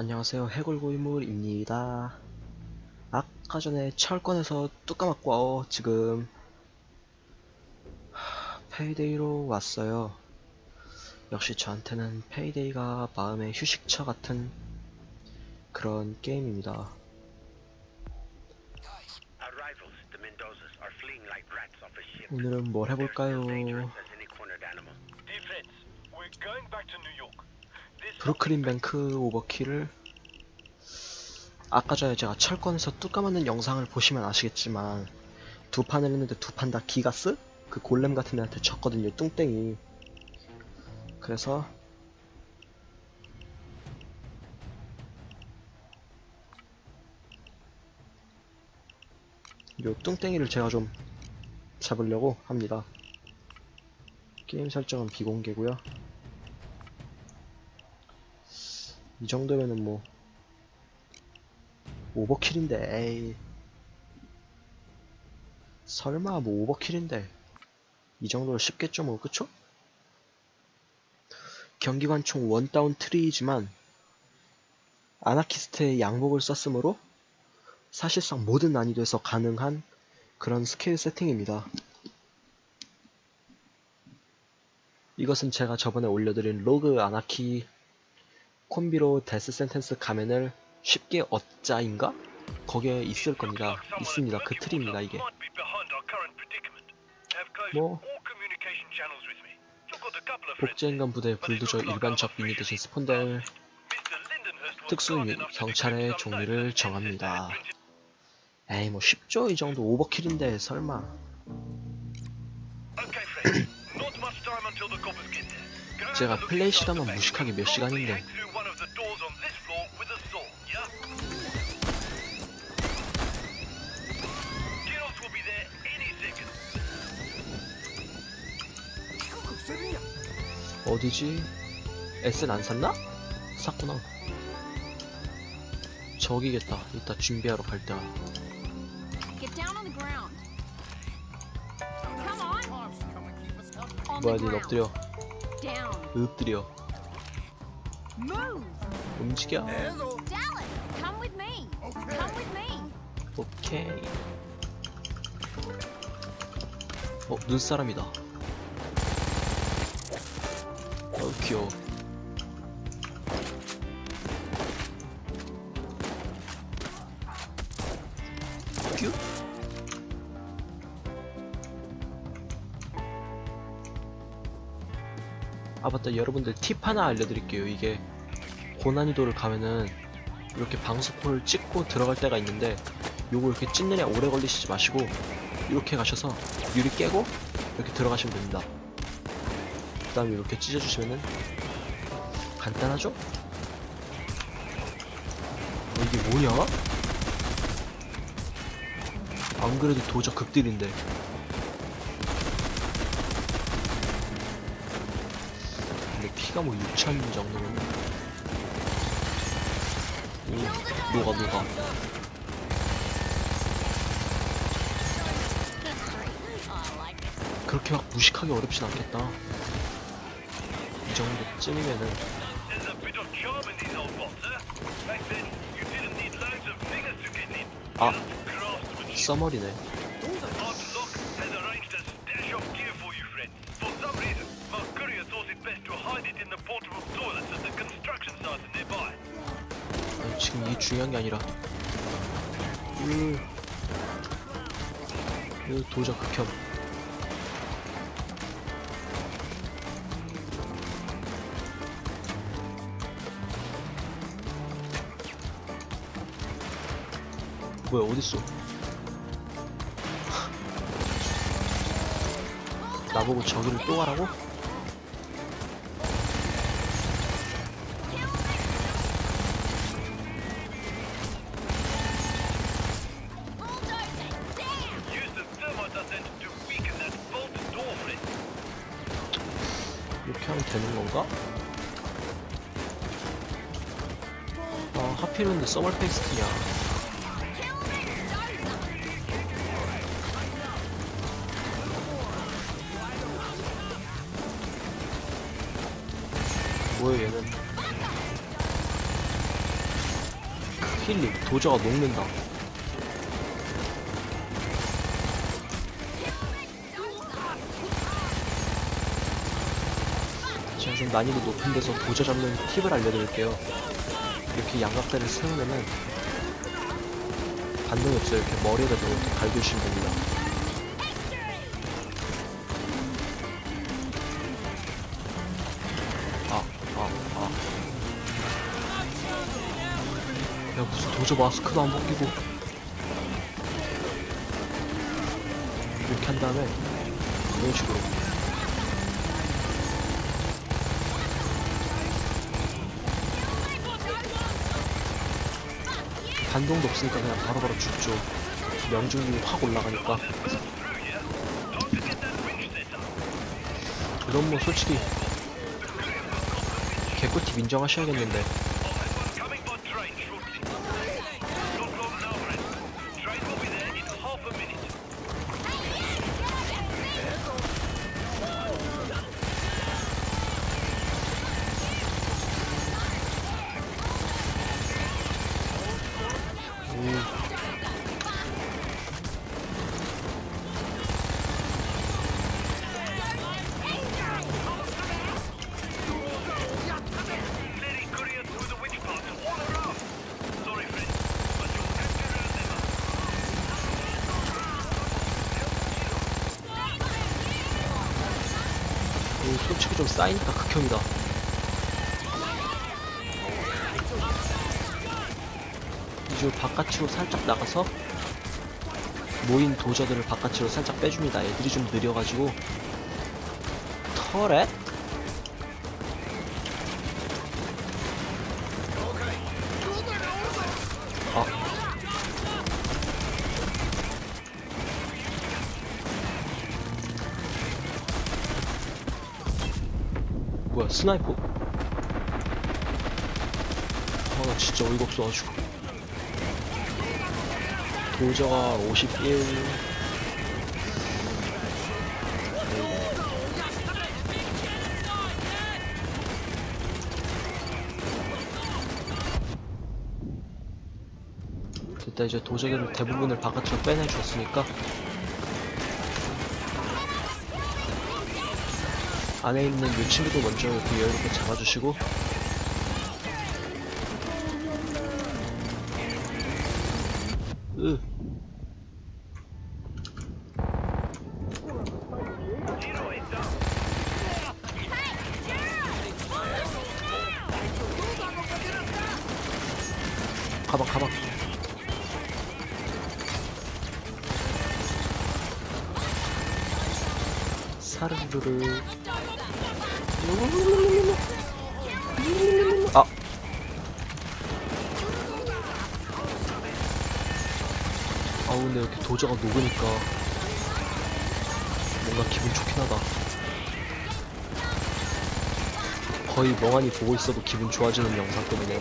안녕하세요. 해골고인물입니다. 아까 전에 철권에서 뚝 까맞고 어, 지금. 하, 페이데이로 왔어요. 역시 저한테는 페이데이가 마음의 휴식처 같은 그런 게임입니다. 오늘은 뭘 해볼까요 브루클린 뱅크 오버킬을 아까 전에 제가 철권에서 뚝 까맞는 영상을 보시면 아시겠지만 두 판을 했는데 두 판 다 기가스? 그 골렘 같은 애한테 졌거든요 뚱땡이. 그래서 요 뚱땡이를 제가 좀 잡으려고 합니다. 게임 설정은 비공개고요 이 정도면은 뭐 오버킬인데 에이 설마 뭐 오버킬인데 이 정도로 쉽겠죠 뭐 그쵸? 경기관총 원다운 트리이지만 아나키스트의 양복을 썼으므로 사실상 모든 난이도에서 가능한 그런 스케일 세팅입니다 이것은 제가 저번에 올려드린 로그 아나키 콤비로 데스 센텐스 가면을 쉽게 얻자인가? 거기에 있을 겁니다. 있습니다. 그 틀입니다, 이게. 뭐. 복제인간 부대 불도저 일반적 미니 대신 스폰델 특수 경찰의 종류를 정합니다. 에이 뭐 쉽죠 이 정도 오버킬인데 설마 제가 플레이 시간만. 무식하게 몇 시간인데 어디지? S는 안 샀나? 샀구나 저기겠다 이따 준비하러 갈. On 뭐야 니. 엎드려. 엎드려. 움직여. 오케이 어 눈사람이다 어우 귀여워. 큐? 아 맞다. 여러분들 팁 하나 알려드릴게요. 이게 고난이도를 가면은 이렇게 방수포를 찍고 들어갈 때가 있는데 요거 이렇게 찢느냐 오래 걸리시지 마시고 이렇게 가셔서 유리 깨고 이렇게 들어가시면 됩니다. 그 다음에 이렇게 찢어주시면은 간단하죠? 어, 이게 뭐냐? 안 그래도 도적 극딜인데 근데 피가 뭐 6천 정도면 오 녹아 녹아. 그렇게 막 무식하게 어렵진 않겠다. 이 정도쯤이면은. 아. 써머리네. 아니, 지금 이게 중요한 게 아니라. 으, 으 도적 극혐. 뭐야 어딨어? 나보고 저기를 또 가라고? 이렇게 하면 되는 건가? 아 하필은 서멀 페이스트냐 뭐야 얘는? 힐링 도저가 녹는다. 제가 좀 난이도 높은 데서 도저 잡는 팁을 알려드릴게요. 이렇게 양각대를 세우면은 반동이 없어요. 이렇게 머리에다 이렇게 갈겨주시면 됩니다 야, 무슨 도저 마스크도 안 벗기고. 이렇게 한 다음에, 이런 식으로. 반동도 없으니까 그냥 바로바로 죽죠. 명중률이 확 올라가니까. 이런 뭐 솔직히 개꿀팁 인정하셔야겠는데 쌓이니까 극혐이다. 이제 바깥으로 살짝 나가서 모인 도저들을 바깥으로 살짝 빼줍니다. 애들이 좀 느려가지고. 터렛? 스나이퍼. 아나 진짜 어이가 없어가지고 도저가 51 됐다 이제 도저들을 대부분을 바깥으로 빼내줬으니까 안에 있는 요 친구도 먼저 이렇게 여유롭게 잡아주시고. 으. 가방 가방. 사르르르 아. 아우 근데 이렇게 도저가 녹으니까 뭔가 기분 좋긴 하다. 거의 멍하니 보고 있어도 기분 좋아지는 영상감이네요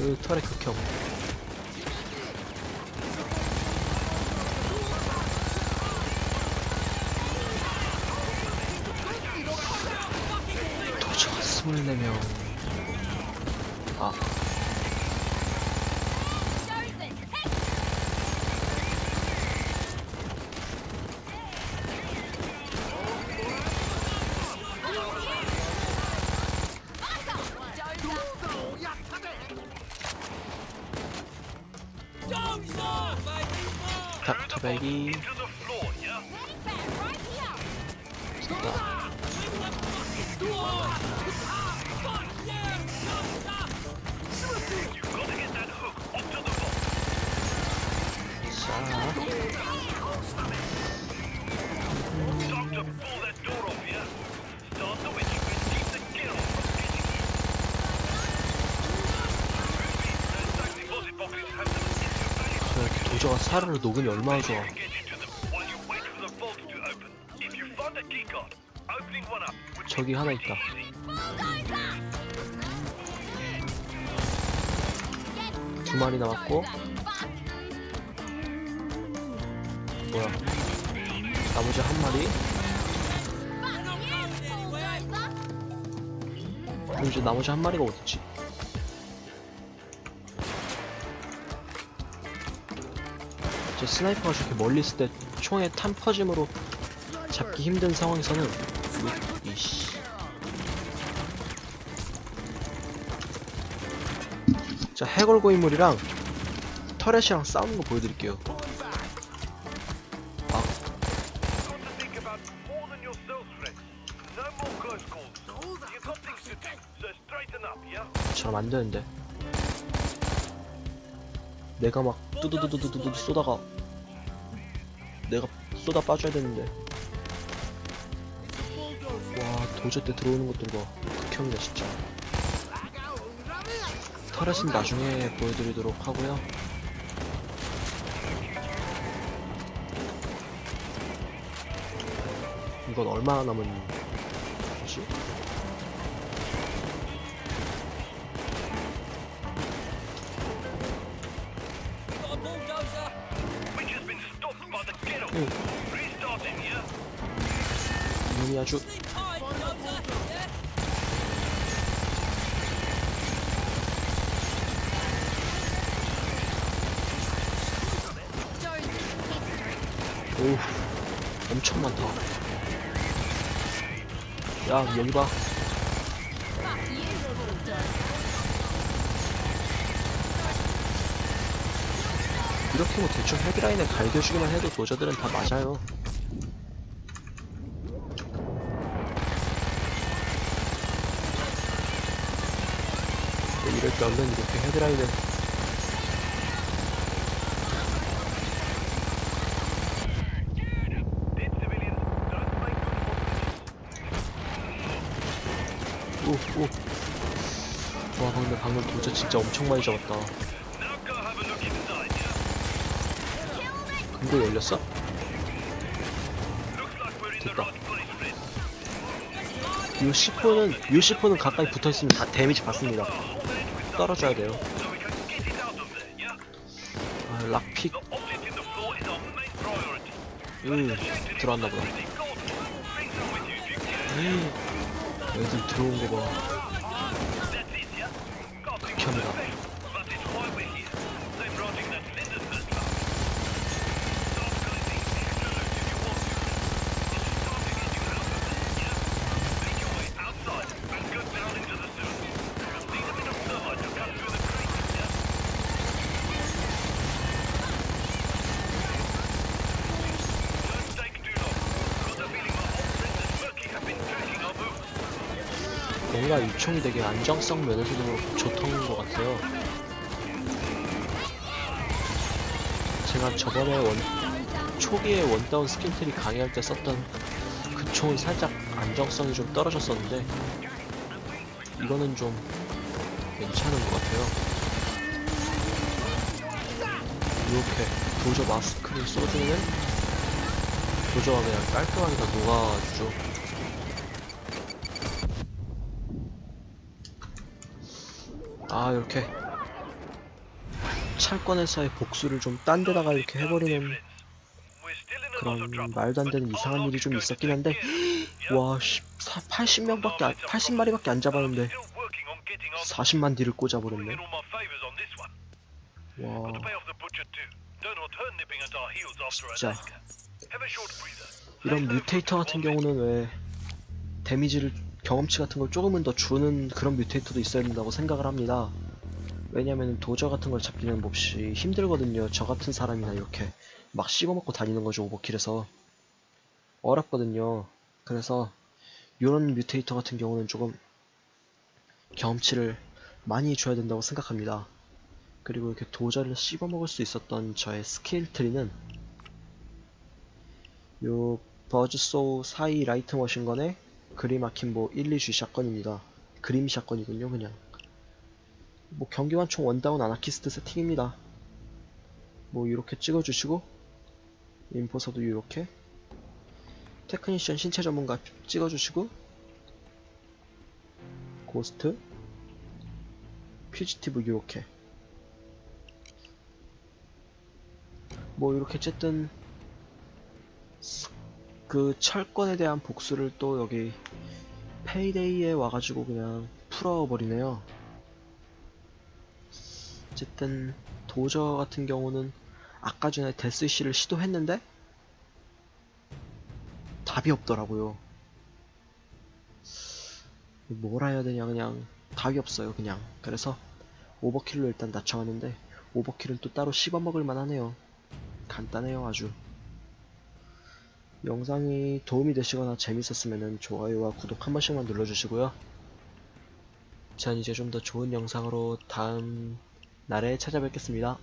으 털의 극혐. 도저가 24명 아? Right here. 됐다 도저가 사르르 녹으니 얼마나 좋아 저기 하나 있다 두 마리 남았고 뭐야? 나머지 한 마리? 그럼 이제 나머지 한 마리가 어딨지? 저 스나이퍼가 저렇게 멀리 있을 때 총의 탄 퍼짐으로 잡기 힘든 상황에서는 이- 이씨. 자 해골 고인물이랑 터렛이랑 싸우는 거 보여드릴게요 저럼 안 되는데. 내가 막 뚜두두두두두 쏘다가 내가 쏘다 빠져야 되는데. 와 도저 때 들어오는 것들 봐. 극혐이다 진짜. 터렛은 나중에 보여드리도록 하고요. 이건 얼마나 남은 거지? 이놈이 아주 오우 엄청 많다. 야 여기 봐. 이렇게 뭐 대충 헤드라인에 갈겨주기만 해도 도저들은 다 맞아요 때 얼른 이렇게 헤드라인을. 오오 와 근데 방금 도저 진짜 엄청 많이 잡았다? 금고 열렸어? 됐다. 요 C4는 요 C4는 가까이 붙어있으면 다 데미지 받습니다 떨어져야 돼요? 아 락픽 main priority. 음. 음, 애들 들어온 거봐 movements. 뭔가 이 총이 되게 안정성 면에서도 좋던 것 같아요 제가 저번에 원 초기에 원다운 스킬트리 강의할 때 썼던 그 총은 살짝 안정성이 좀 떨어졌었는데 이거는 좀 괜찮은 것 같아요 이렇게 도저 마스크를 쏘주면 도저가 그냥 깔끔하게 다 녹아주죠 아 이렇게 철권에서의 복수를 좀 딴 데다가 이렇게 해버리는 그런 말도 안 되는 이상한 일이 좀 있었긴 한데 와 씨, 80명밖에 안, 80마리밖에 안 잡았는데 40만 딜을 꽂아버렸네. 와. 진짜. 이런 뮤테이터 같은 경우는 왜 데미지를 경험치 같은 걸 조금은 더 주는 그런 뮤테이터도 있어야 된다고 생각을 합니다. 왜냐면 도저 같은 걸 잡기는 몹시 힘들거든요. 저 같은 사람이나 이렇게 막 씹어먹고 다니는 거죠 오버킬에서 어렵거든요. 그래서 이런 뮤테이터 같은 경우는 조금 경험치를 많이 줘야 된다고 생각합니다. 그리고 이렇게 도저를 씹어먹을 수 있었던 저의 스킬 트리는 요 버즈소우 사이 라이트 머신건의 그림 아킨보 1, 2G 샷건입니다. 그림 샷건이군요, 그냥. 뭐 경기관 총 원다운 아나키스트 세팅입니다. 뭐 이렇게 찍어주시고 인포서도 이렇게 테크니션 신체 전문가 찍어주시고 고스트 퓨지티브 이렇게 뭐 이렇게 어쨌든 그 철권에 대한 복수를 또 여기 페이데이에 와가지고 그냥 풀어버리네요. 어쨌든 도저 같은 경우는 아까 전에 데스시를 시도했는데 답이 없더라고요. 뭐라 해야 되냐 그냥 답이 없어요 그냥 그래서 오버킬로 일단 낮춰왔는데 오버킬은 또 따로 씹어먹을 만하네요 간단해요 아주 영상이 도움이 되시거나 재밌었으면 좋아요와 구독 한 번씩만 눌러주시고요. 전 이제 좀 더 좋은 영상으로 다음 날에 찾아뵙겠습니다